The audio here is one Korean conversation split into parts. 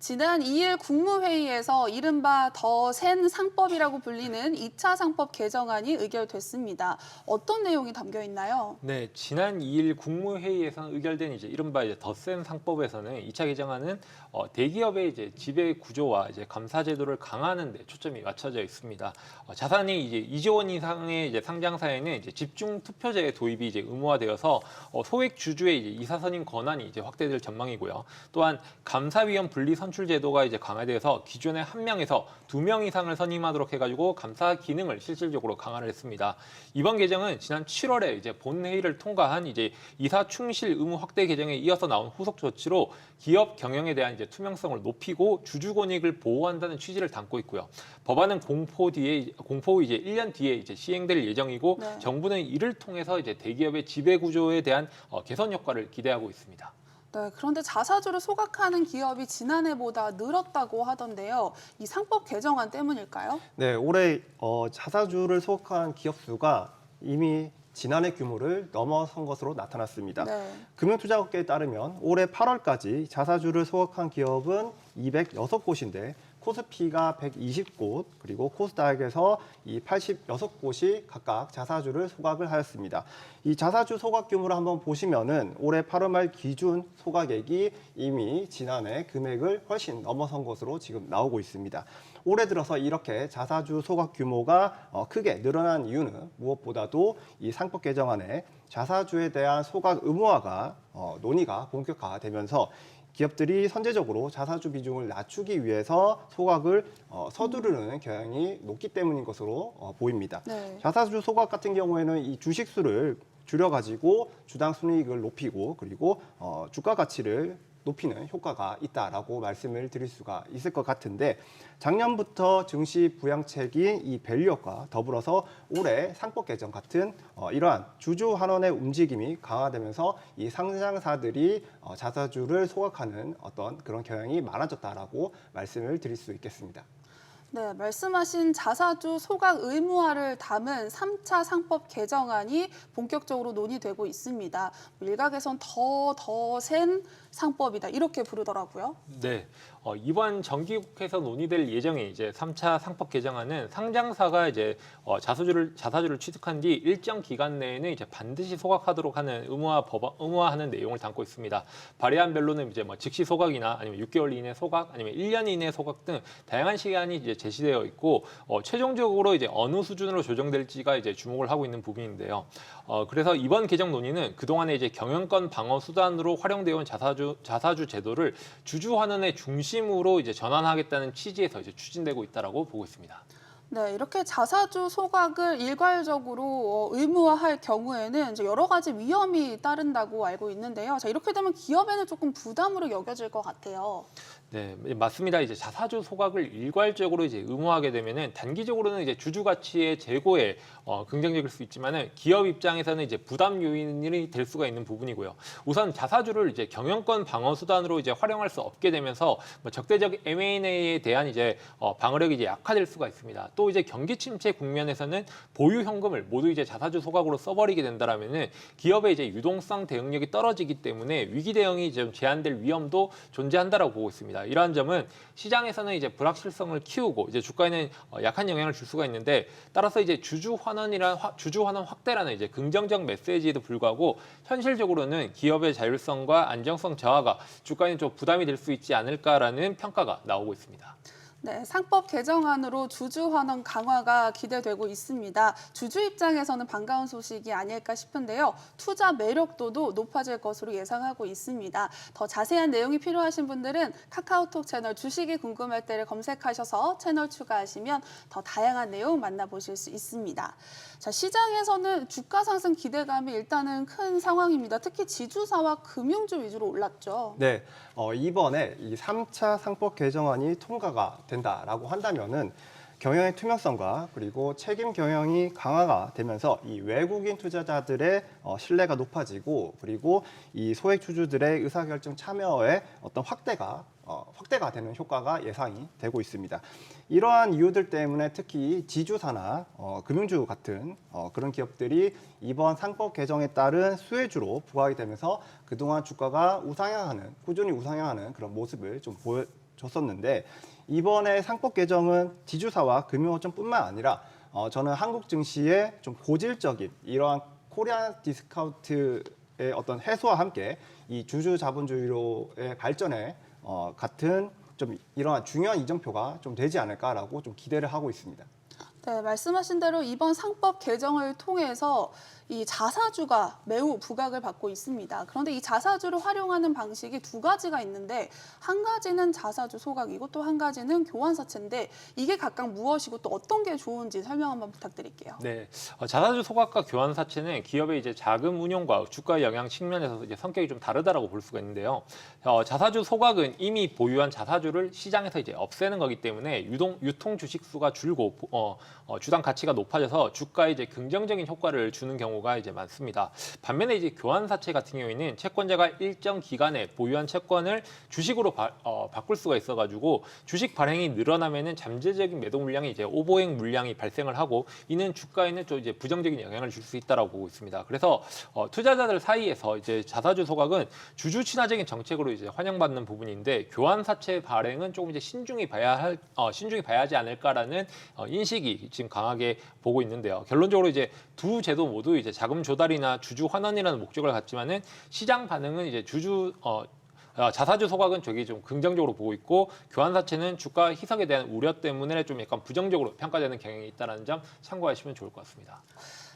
지난 2일 국무회의에서 이른바 더 센 상법이라고 불리는 2차 상법 개정안이 의결됐습니다. 어떤 내용이 담겨 있나요? 네, 지난 2일 국무회의에서 의결된 이제 이른바 이제 더 센 상법에서는 2차 개정안은 어, 대기업의 이제 지배 구조와 이제 감사 제도를 강화하는 데 초점이 맞춰져 있습니다. 어, 자산이 이제 2조 원 이상의 이제 상장사에는 이제 집중 투표제의 도입이 이제 의무화되어서 어, 소액 주주의 이제 이사 선임 권한이 이제 확대될 전망이고요. 또한 감사위원 분리 선출 제도가 이제 강화돼서 기존의 한 명에서 두 명 이상을 선임하도록 해가지고 감사 기능을 실질적으로 강화를 했습니다. 이번 개정은 지난 7월에 이제 본회의를 통과한 이제 이사 충실 의무 확대 개정에 이어서 나온 후속 조치로 기업 경영에 대한 이제 투명성을 높이고 주주 권익을 보호한다는 취지를 담고 있고요. 법안은 공포 뒤에 공포 후 이제 1년 뒤에 이제 시행될 예정이고 네. 정부는 이를 통해서 이제 대기업의 지배 구조에 대한 어, 개선 효과를 기대하고 있습니다. 네, 그런데 자사주를 소각하는 기업이 지난해보다 늘었다고 하던데요. 이 상법 개정안 때문일까요? 네, 올해 어, 자사주를 소각한 기업 수가 이미 지난해 규모를 넘어선 것으로 나타났습니다. 네. 금융투자업계에 따르면 올해 8월까지 자사주를 소각한 기업은 206곳인데 코스피가 120곳 그리고 코스닥에서 이 86곳이 각각 자사주를 소각을 하였습니다. 이 자사주 소각 규모를 한번 보시면은 올해 8월 말 기준 소각액이 이미 지난해 금액을 훨씬 넘어선 것으로 지금 나오고 있습니다. 올해 들어서 이렇게 자사주 소각 규모가 어, 크게 늘어난 이유는 무엇보다도 이 상법 개정안에 자사주에 대한 소각 의무화가 어, 논의가 본격화되면서 기업들이 선제적으로 자사주 비중을 낮추기 위해서 소각을 어, 서두르는 경향이 높기 때문인 것으로 어, 보입니다. 네. 자사주 소각 같은 경우에는 이 주식 수를 줄여가지고 주당 순이익을 높이고 그리고 어, 주가 가치를 높이는 효과가 있다라고 말씀을 드릴 수가 있을 것 같은데 작년부터 증시 부양책인 이 밸류업과 더불어서 올해 상법 개정 같은 어, 이러한 주주 환원의 움직임이 강화되면서 이 상장사들이 어, 자사주를 소각하는 어떤 그런 경향이 많아졌다라고 말씀을 드릴 수 있겠습니다. 네, 말씀하신 자사주 소각 의무화를 담은 3차 상법 개정안이 본격적으로 논의되고 있습니다. 일각에선 더 더 센 상법이다 이렇게 부르더라고요. 네. 어, 이번 정기국회에서 논의될 예정인 이제 3차 상법 개정안은 상장사가 이제 어, 자사주를 자사주를 취득한 뒤 일정 기간 내에는 이제 반드시 소각하도록 하는 의무화 법 의무화하는 내용을 담고 있습니다. 발의안 별로는 이제 뭐 즉시 소각이나 아니면 6개월 이내 소각 아니면 1년 이내 소각 등 다양한 시간이 이제 제시되어 있고 어, 최종적으로 이제 어느 수준으로 조정될지가 이제 주목을 하고 있는 부분인데요. 어, 그래서 이번 개정 논의는 그동안에 이제 경영권 방어 수단으로 활용되어 온 자사주 자사주 제도를 주주 환원의 중심으로 이제 전환하겠다는 취지에서 이제 추진되고 있다라고 보고 있습니다. 네, 이렇게 자사주 소각을 일괄적으로 어, 의무화할 경우에는 이제 여러 가지 위험이 따른다고 알고 있는데요. 자, 이렇게 되면 기업에는 조금 부담으로 여겨질 것 같아요. 네, 맞습니다. 이제 자사주 소각을 일괄적으로 이제 의무화하게 되면은 단기적으로는 이제 주주 가치의 제고에 어, 긍정적일 수 있지만은 기업 입장에서는 이제 부담 요인이 될 수가 있는 부분이고요. 우선 자사주를 이제 경영권 방어 수단으로 이제 활용할 수 없게 되면서 뭐 적대적 M&A에 대한 이제 어, 방어력이 이제 약화될 수가 있습니다. 또 이제 경기 침체 국면에서는 보유 현금을 모두 이제 자사주 소각으로 써버리게 된다라면은 기업의 이제 유동성 대응력이 떨어지기 때문에 위기 대응이 좀 제한될 위험도 존재한다라고 보고 있습니다. 이러한 점은 시장에서는 이제 불확실성을 키우고 이제 주가에는 어, 약한 영향을 줄 수가 있는데 따라서 이제 주주 환원이란 화- 주주 환원 확대라는 이제 긍정적 메시지에도 불구하고 현실적으로는 기업의 자율성과 안정성 저하가 주가에는 좀 부담이 될 수 있지 않을까라는 평가가 나오고 있습니다. 네, 상법 개정안으로 주주 환원 강화가 기대되고 있습니다. 주주 입장에서는 반가운 소식이 아닐까 싶은데요. 투자 매력도도 높아질 것으로 예상하고 있습니다. 더 자세한 내용이 필요하신 분들은 카카오톡 채널 주식이 궁금할 때를 검색하셔서 채널 추가하시면 더 다양한 내용 만나보실 수 있습니다. 자, 시장에서는 주가 상승 기대감이 일단은 큰 상황입니다. 특히 지주사와 금융주 위주로 올랐죠. 네, 어, 이번에 이 3차 상법 개정안이 통과가 된다라고 한다면은 경영의 투명성과 그리고 책임 경영이 강화가 되면서 이 외국인 투자자들의 어, 신뢰가 높아지고 그리고 이 소액 주주들의 의사결정 참여의 어떤 확대가 어, 확대가 되는 효과가 예상이 되고 있습니다. 이러한 이유들 때문에 특히 지주사나 어, 금융주 같은 어, 그런 기업들이 이번 상법 개정에 따른 수혜주로 부각이 되면서 그동안 주가가 우상향하는 꾸준히 우상향하는 그런 모습을 좀 보여, 줬었는데 이번에 상법 개정은 지주사와 금융업종뿐만 아니라 어, 저는 한국 증시의 좀 고질적인 이러한 코리안 디스카운트의 어떤 해소와 함께 이 주주 자본주의로의 발전에 어, 같은 좀 이러한 중요한 이정표가 좀 되지 않을까라고 좀 기대를 하고 있습니다. 네, 말씀하신 대로 이번 상법 개정을 통해서 이 자사주가 매우 부각을 받고 있습니다. 그런데 이 자사주를 활용하는 방식이 두 가지가 있는데 한 가지는 자사주 소각이고 또 한 가지는 교환사채인데 이게 각각 무엇이고 또 어떤 게 좋은지 설명 한번 부탁드릴게요. 네, 어, 자사주 소각과 교환 사채는 기업의 이제 자금 운용과 주가 영향 측면에서 이제 성격이 좀 다르다라고 볼 수가 있는데요. 어, 자사주 소각은 이미 보유한 자사주를 시장에서 이제 없애는 거기 때문에 유동 유통 주식 수가 줄고 어, 어, 주당 가치가 높아져서 주가에 이제 긍정적인 효과를 주는 경우가 이제 많습니다. 반면에 이제 교환 사채 같은 경우에는 채권자가 일정 기간에 보유한 채권을 주식으로 바, 어, 바꿀 수가 있어가지고 주식 발행이 늘어나면은 잠재적인 매도 물량이 이제 오보행 물량이 발생을 하고 이는 주가에는 좀 이제 부정적인 영향을 줄 수 있다라고 보고 있습니다. 그래서 어, 투자자들 사이에서 이제 자사주 소각은 주주 친화적인 정책으로 이제 환영받는 부분인데 교환 사채 발행은 조금 이제 신중히 봐야 할 어, 신중히 봐야지 않을까라는 어, 인식이 지금 강하게 보고 있는데요. 결론적으로 이제 두 제도 모두 이제 자금 조달이나 주주 환원이라는 목적을 갖지만은 시장 반응은 이제 주주 어, 어, 자사주 소각은 저기 좀 긍정적으로 보고 있고 교환 사채는 주가 희석에 대한 우려 때문에 좀 약간 부정적으로 평가되는 경향이 있다는 점 참고하시면 좋을 것 같습니다.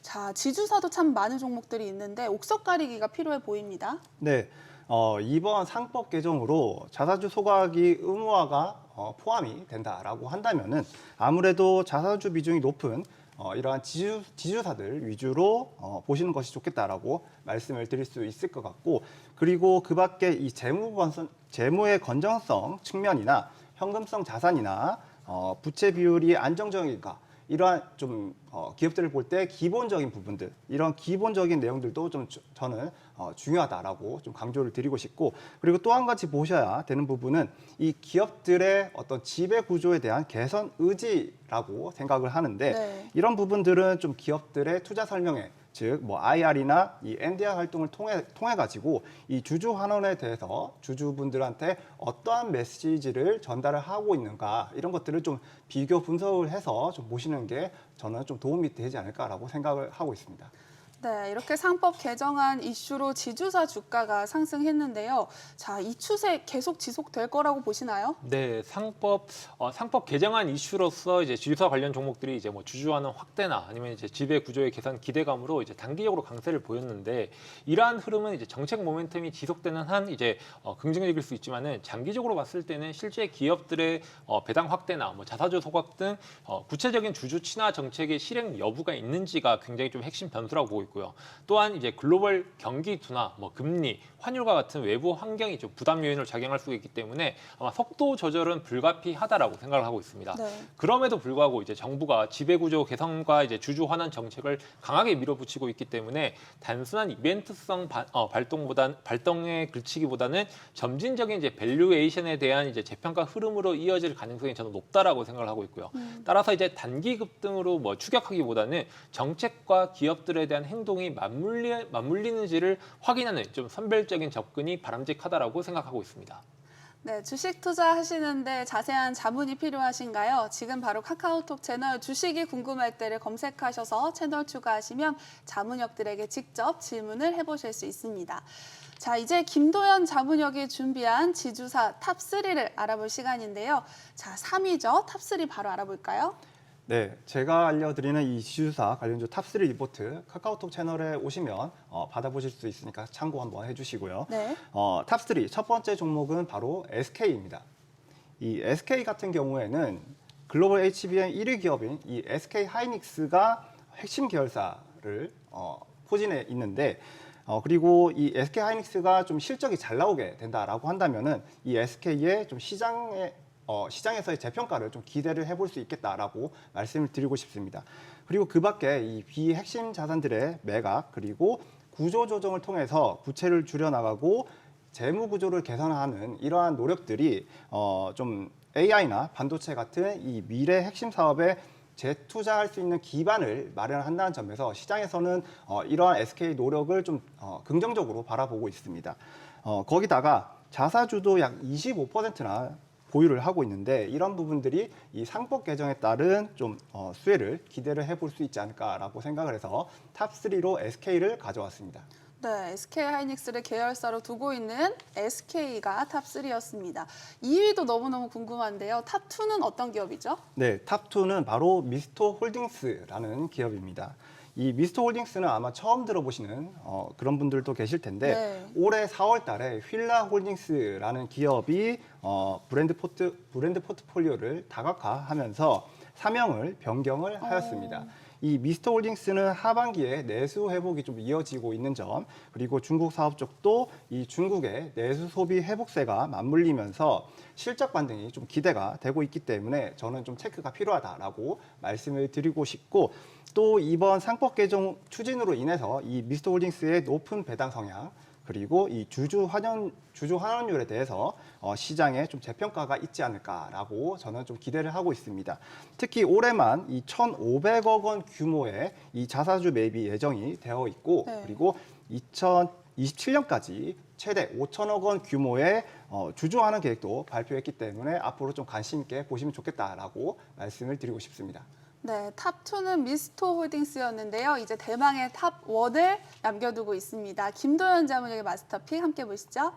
자, 지주사도 참 많은 종목들이 있는데 옥석 가리기가 필요해 보입니다. 네, 어, 이번 상법 개정으로 자사주 소각이 의무화가 어, 포함이 된다라고 한다면은 아무래도 자사주 비중이 높은 어, 이러한 지주, 지주사들 위주로 어, 보시는 것이 좋겠다라고 말씀을 드릴 수 있을 것 같고 그리고 그 밖에 이 재무 건선, 재무의 건전성 측면이나 현금성 자산이나 어, 부채 비율이 안정적인가 이러한 좀 어, 기업들을 볼 때 기본적인 부분들 이런 기본적인 내용들도 좀 주- 저는 어, 중요하다라고 좀 강조를 드리고 싶고 그리고 또 한 가지 보셔야 되는 부분은 이 기업들의 어떤 지배 구조에 대한 개선 의지라고 생각을 하는데 네. 이런 부분들은 좀 기업들의 투자 설명회 즉뭐 IR이나 이 NDR 활동을 통해 통해 가지고 이 주주 환원에 대해서 주주분들한테 어떠한 메시지를 전달을 하고 있는가 이런 것들을 좀 비교 분석을 해서 좀 보시는 게 저는 좀 도움이 되지 않을까라고 생각을 하고 있습니다. 네, 이렇게 상법 개정안 이슈로 지주사 주가가 상승했는데요. 자, 이 추세 계속 지속될 거라고 보시나요? 네, 상법 어, 상법 개정안 이슈로서 이제 주주사 관련 종목들이 이제 뭐 주주하는 확대나 아니면 이제 지배 구조의 개선 기대감으로 이제 단기적으로 강세를 보였는데 이러한 흐름은 이제 정책 모멘텀이 지속되는 한 이제 어, 긍정적일 수 있지만은 장기적으로 봤을 때는 실제 기업들의 어, 배당 확대나 뭐 자사주 소각 등 어, 구체적인 주주 친화 정책의 실행 여부가 있는지가 굉장히 좀 핵심 변수라고 보고 있고 요. 또한 이제 글로벌 경기 둔화, 뭐 금리, 환율과 같은 외부 환경이 좀 부담 요인으로 작용할 수 있기 때문에 아마 속도 조절은 불가피하다라고 생각을 하고 있습니다. 네. 그럼에도 불구하고 이제 정부가 지배 구조 개선과 이제 주주 환원 정책을 강하게 밀어붙이고 있기 때문에 단순한 이벤트성 바- 어, 발동보다 발동에 그치기보다는 점진적인 이제 밸류에이션에 대한 이제 재평가 흐름으로 이어질 가능성이 저는 높다라고 생각을 하고 있고요. 따라서 이제 단기 급등으로 뭐 추격하기보다는 정책과 기업들에 대한 행 동이 맞물리 맞물리는지를 확인하는 좀 선별적인 접근이 바람직하다라고 생각하고 있습니다. 네, 주식 투자하시는데 자세한 자문이 필요하신가요? 지금 바로 카카오톡 채널 주식이 궁금할 때를 검색하셔서 채널 추가하시면 자문역들에게 직접 질문을 해보실 수 있습니다. 자, 이제 김도연 자문역이 준비한 지주사 탑3를 알아볼 시간인데요. 자, 3위죠. 탑3 바로 알아볼까요? 네, 제가 알려드리는 이 지주사 관련주 탑3 리포트 카카오톡 채널에 오시면 어, 받아보실 수 있으니까 참고 한번 해주시고요. 네. 어, 탑3 첫 번째 종목은 바로 SK입니다. 이 SK 같은 경우에는 글로벌 HBM 1위 기업인 이 SK 하이닉스가 핵심 계열사를 어, 포진해 있는데 어, 그리고 이 SK 하이닉스가 좀 실적이 잘 나오게 된다라고 한다면은 이 SK의 좀 시장에 어, 시장에서의 재평가를 좀 기대를 해볼 수 있겠다라고 말씀을 드리고 싶습니다. 그리고 그 밖에 이 비핵심 자산들의 매각 그리고 구조 조정을 통해서 부채를 줄여나가고 재무 구조를 개선하는 이러한 노력들이 어, 좀 AI나 반도체 같은 이 미래 핵심 사업에 재투자할 수 있는 기반을 마련한다는 점에서 시장에서는 어, 이러한 SK 노력을 좀 어, 긍정적으로 바라보고 있습니다. 어, 거기다가 자사주도 약 25%나 보유를 하고 있는데 이런 부분들이 이 상법 개정에 따른 좀 어, 수혜를 기대를 해볼 수 있지 않을까라고 생각을 해서 탑 3로 SK를 가져왔습니다. 네, SK 하이닉스를 계열사로 두고 있는 SK가 탑 3였습니다. 2위도 너무너무 궁금한데요. 탑 2는 어떤 기업이죠? 네, 탑 2는 바로 미스토 홀딩스라는 기업입니다. 이 미스토 홀딩스는 아마 처음 들어보시는 어, 그런 분들도 계실 텐데 네. 올해 4월 달에 휠라 홀딩스라는 기업이 어, 브랜드 포트 브랜드 포트폴리오를 다각화하면서 사명을 변경을 하였습니다. 이 미스터 홀딩스는 하반기에 내수 회복이 좀 이어지고 있는 점, 그리고 중국 사업 쪽도 이 중국의 내수 소비 회복세가 맞물리면서 실적 반등이 좀 기대가 되고 있기 때문에 저는 좀 체크가 필요하다라고 말씀을 드리고 싶고 또 이번 상법 개정 추진으로 인해서 이 미스터 홀딩스의 높은 배당 성향 그리고 이 주주 환원 주주 환원율에 대해서 어, 시장에 좀 재평가가 있지 않을까라고 저는 좀 기대를 하고 있습니다. 특히 올해만 이 1,500억 원 규모의 이 자사주 매입이 예정이 되어 있고 네. 그리고 2027년까지 최대 5천억 원 규모의 어, 주주 환원 계획도 발표했기 때문에 앞으로 좀 관심 있게 보시면 좋겠다라고 말씀을 드리고 싶습니다. 네, 탑 2는 미스토 홀딩스였는데요. 이제 대망의 탑 1을 남겨두고 있습니다. 김도현 자문역의 마스터픽 함께 보시죠.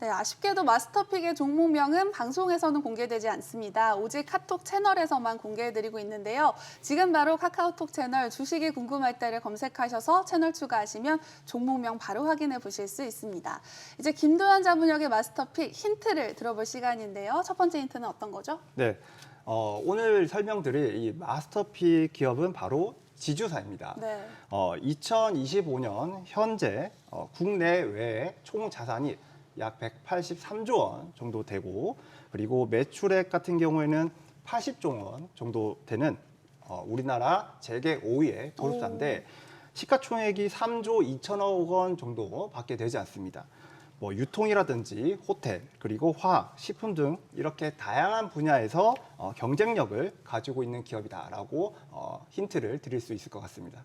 네, 아쉽게도 마스터픽의 종목명은 방송에서는 공개되지 않습니다. 오직 카톡 채널에서만 공개해드리고 있는데요. 지금 바로 카카오톡 채널 주식이 궁금할 때를 검색하셔서 채널 추가하시면 종목명 바로 확인해 보실 수 있습니다. 이제 김도현 자문역의 마스터픽 힌트를 들어볼 시간인데요. 첫 번째 힌트는 어떤 거죠? 네, 어, 오늘 설명드릴 이 마스터픽 기업은 바로 지주사입니다. 네. 어, 2025년 현재 어, 국내외 총 자산이 약 183조 원 정도 되고 그리고 매출액 같은 경우에는 80조 원 정도 되는 어, 우리나라 재계 5위의 도급사인데 시가총액이 3조 2천억 원 정도 밖에 되지 않습니다. 뭐 유통이라든지 호텔 그리고 화학, 식품 등 이렇게 다양한 분야에서 어, 경쟁력을 가지고 있는 기업이다라고 어, 힌트를 드릴 수 있을 것 같습니다.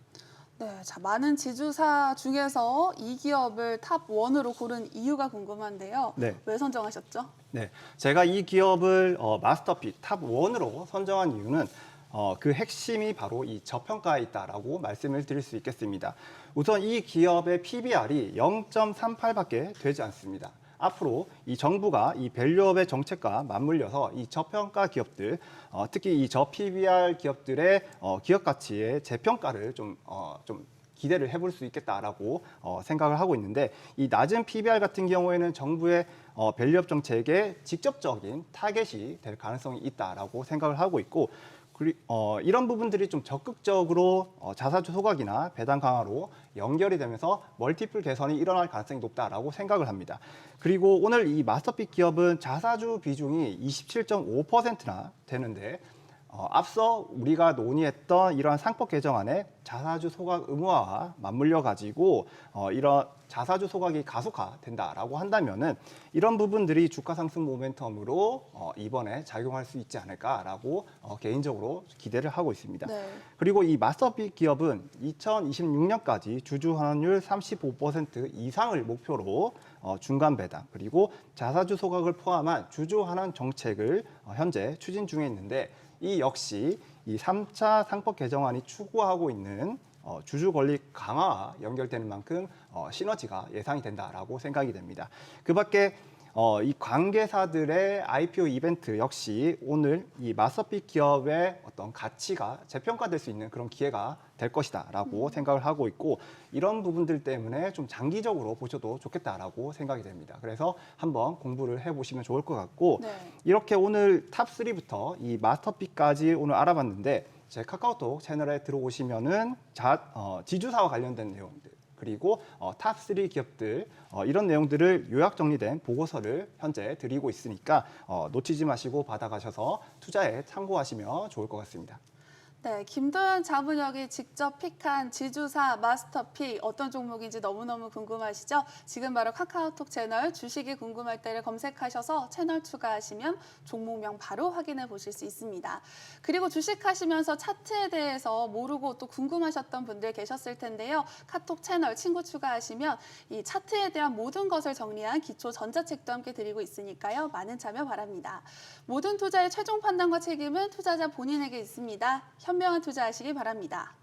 네, 자 많은 지주사 중에서 이 기업을 탑 1으로 고른 이유가 궁금한데요. 네. 왜 선정하셨죠? 네, 제가 이 기업을 어, 마스터픽 탑 1으로 선정한 이유는 어, 그 핵심이 바로 이 저평가에 있다라고 말씀을 드릴 수 있겠습니다. 우선 이 기업의 PBR이 0.38밖에 되지 않습니다. 앞으로 이 정부가 이 밸류업의 정책과 맞물려서 이 저평가 기업들, 어, 특히 이 저 PBR 기업들의 어, 기업 가치의 재평가를 좀, 어, 좀 기대를 해볼 수 있겠다라고 어, 생각을 하고 있는데 이 낮은 PBR 같은 경우에는 정부의 어, 밸류업 정책에 직접적인 타겟이 될 가능성이 있다라고 생각을 하고 있고 어, 이런 부분들이 좀 적극적으로 어, 자사주 소각이나 배당 강화로 연결이 되면서 멀티플 개선이 일어날 가능성이 높다라고 생각을 합니다. 그리고 오늘 이 마스터픽 기업은 자사주 비중이 27.5%나 되는데 어, 앞서 우리가 논의했던 이러한 상법 개정안에 자사주 소각 의무화와 맞물려 가지고 어, 이런 자사주 소각이 가속화된다라고 한다면은 이런 부분들이 주가 상승 모멘텀으로 어, 이번에 작용할 수 있지 않을까라고 어, 개인적으로 기대를 하고 있습니다. 네. 그리고 이 마스터빅 기업은 2026년까지 주주 환원율 35% 이상을 목표로 어, 중간 배당 그리고 자사주 소각을 포함한 주주 환원 정책을 어, 현재 추진 중에 있는데 이 역시 이 3차 상법 개정안이 추구하고 있는 어, 주주 권리 강화와 연결되는 만큼 어, 시너지가 예상이 된다라고 생각이 됩니다. 그 밖에 어, 이 관계사들의 IPO 이벤트 역시 오늘 이 마스터픽 기업의 어떤 가치가 재평가될 수 있는 그런 기회가 될 것이다라고 생각을 하고 있고 이런 부분들 때문에 좀 장기적으로 보셔도 좋겠다라고 생각이 됩니다. 그래서 한번 공부를 해보시면 좋을 것 같고 네. 이렇게 오늘 탑 3부터 이 마스터픽까지 오늘 알아봤는데 제 카카오톡 채널에 들어오시면은 자, 어, 지주사와 관련된 내용들 그리고 어, 탑3 기업들 어, 이런 내용들을 요약 정리된 보고서를 현재 드리고 있으니까 어, 놓치지 마시고 받아가셔서 투자에 참고하시면 좋을 것 같습니다. 네, 김도현 자문역이 직접 픽한 지주사 마스터픽 어떤 종목인지 너무너무 궁금하시죠? 지금 바로 카카오톡 채널 주식이 궁금할 때를 검색하셔서 채널 추가하시면 종목명 바로 확인해 보실 수 있습니다. 그리고 주식하시면서 차트에 대해서 모르고 또 궁금하셨던 분들 계셨을 텐데요. 카톡 채널 친구 추가하시면 이 차트에 대한 모든 것을 정리한 기초 전자책도 함께 드리고 있으니까요. 많은 참여 바랍니다. 모든 투자의 최종 판단과 책임은 투자자 본인에게 있습니다. 현명한 투자하시기 바랍니다.